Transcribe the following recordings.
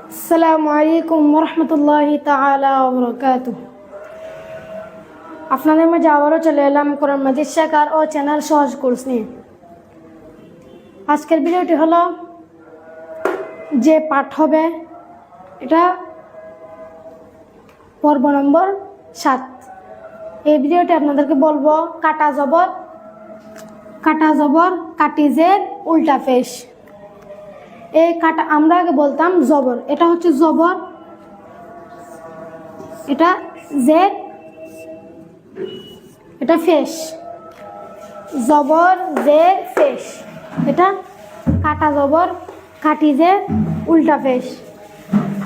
আসসালামু আলাইকুম রহমতুল্লাহ তালা বরকাত আপনাদের মাঝে আবারও চলে এলাম কোরআন মাজিদ শেখার ও চ্যানেল সহজ কোর্স নিয়ে। আজকের ভিডিওটি হলো যে পাঠ হবে, এটা পর্ব নম্বর সাত। এই ভিডিওটি আপনাদেরকে বলব কাটা জবর কাটা জবর কাটিজের উল্টা ফেস। এই কাটা, আমরা আগে বলতাম জবর। এটা হচ্ছে জবর। এটা জেড এটা ফেস। জবর জে ফেস। এটা কাটা জবর, কাটি যে উল্টা ফেস।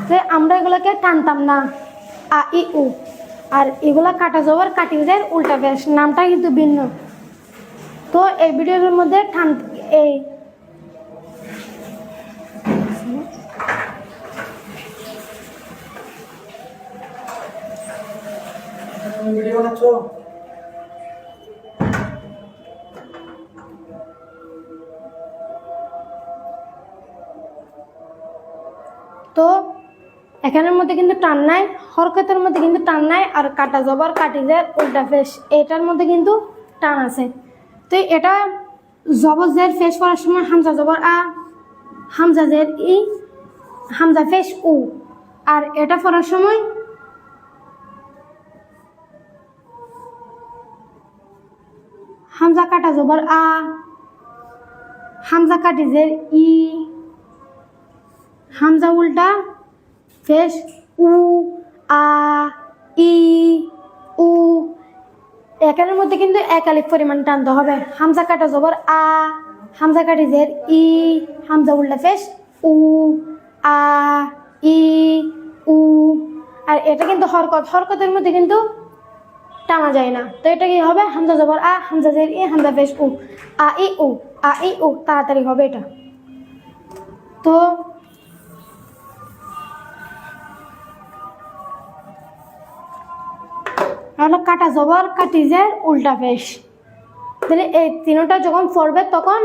তো আমরা এগুলোকে টানতাম না। আ, ই, উ। আর এগুলো কাটা জবর, কাটি যে উল্টা ফেস। নামটা কিন্তু ভিন্ন। তো এই ভিডিওর মধ্যে টান এই তো এখানের মধ্যে কিন্তু টান নাই, হরকতের মধ্যে কিন্তু টান নাই, আর কাটা জবর, কাটি যে উল্টা ফেস, এটার মধ্যে কিন্তু টান আছে। তো এটা জবর জের ফেস করার সময় হামজা জবর আ, হামজা জের ই, হামজা ফেস উ। আর এটা পড়ার সময় হামজা কাটা জবর আ, হামজা কাটি জের ই। হামজা উল্টা, ফেস উ, আ, ই, উ। এখানের মধ্যে কিন্তু এক আলিফ পরিমাণ টানতে হবে। হামজা কাটা জবর আ, হামজা কাটি জের ই, হামজা উল্টা ফেস উ, আ, ই, উ। আর এটা কিন্তু হরকত। হরকতের মধ্যে কিন্তু টানা যায় না। তো এটা কি হবে? হামজা জবর আ, হামজা জের ই, হামজা ফেস উ, আ, ই, উ, আ, ই, উ। তাড়াতাড়ি হবে এটা। তো হলো কাটা জবর, কাটি যে উল্টা ফেস। তাহলে এই তিনোটা যখন পড়বে, তখন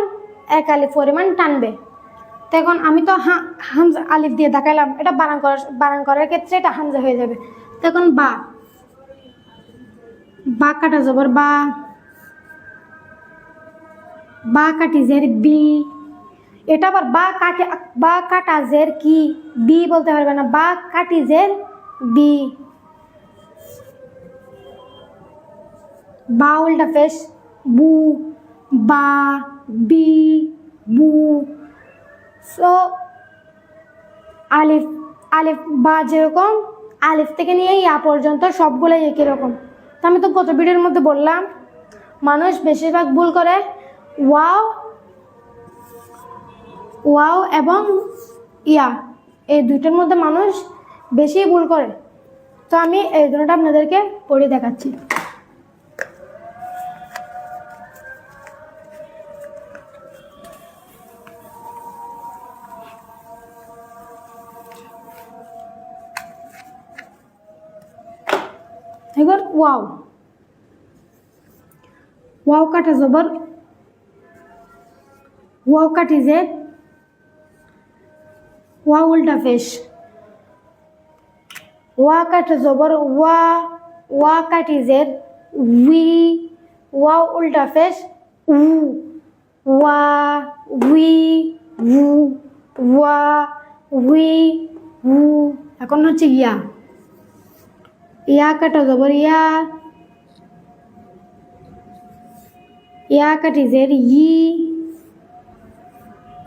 এক পরিমাণ টানবে। তখন আমি তো হামজা আলিফ দিয়ে দেখাইলাম, এটা বানান করার বানান করার ক্ষেত্রে এটা হামজা হয়ে যাবে। তখন বা বা কাটা জবর, বা বা কাটি জের বি। এটা আবার বা কাটি, বা কাটা জের কি? বি বলতে পারবে না, বা কাটি জের বি। বা উল্টা ফেস বু, বা, বি, বু। সো আলিফ আলিফ, বা যেরকম, আলিফ থেকে নিয়ে ইয়া পর্যন্ত সবগুলোই একই রকম। তো আমি তো গত ভিডিওর মধ্যে বললাম, মানুষ বেশিরভাগ ভুল করে। ওয়াও ওয়াও এবং ইয়া, এই দুইটার মধ্যে মানুষ বেশি ভুল করে। তো আমি এই দুটোটা আপনাদেরকে পড়ে দেখাচ্ছি। এবার ওয়াও। ওয়াও কাটা জবর। ওয়াও কাটি যে। ওয়া উল্টা ফেস। ওয়া কাটা জবর, ওয়া ওয়া কাটি জের উই ওয়া উল্টা ফেস, উ, ওয়া, উই, উ, ওয়া, উই, উ, এখন হচ্ছে ইয়া। ইয়া কাটা জবর ইয়া ইয়া কাটি জের ই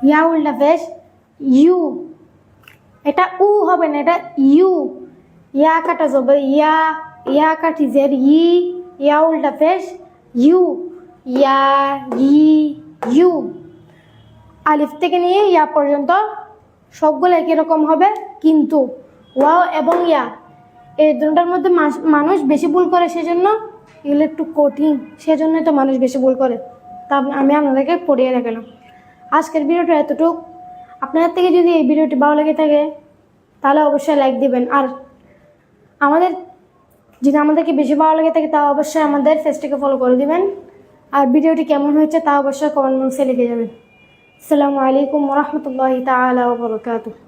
ইয়া উল্টা ফেস ইউ এটা উ হবে না এটা ইউ ইয়া কাটা জবর ইয়া ইয়া কাটি জের ই ইয়া উল্টা ফেস ইউ ইয়া ই ইউ আলিফ থেকে নিয়ে ইয়া পর্যন্ত সবগুলো একই রকম হবে? কিন্তু ওয়াও এবং ইয়া এই দুটার মধ্যে মানুষ বেশি ভুল করে সেজন্য এগুলো একটু কঠিন, সেজন্যই তো মানুষ বেশি ভুল করে। তা আমি আপনাদেরকে পড়িয়ে দেখালাম। আজকের ভিডিওটা এতটুক। আপনাদের থেকে যদি এই ভিডিওটি ভালো লেগে থাকে, তাহলে অবশ্যই লাইক দিবেন। আর আমাদের যদি আমাদেরকে বেশি ভালো লেগে থাকে, তা অবশ্যই আমাদের ফেসটিকে ফলো করে দিবেন। আর ভিডিওটি কেমন হয়েছে, তা অবশ্যই কমেন্ট বক্সে লিখে যাবেন। আসসালামু আলাইকুম রহমতুল্লাহি তাআলা ওয়া বারাকাতুহু।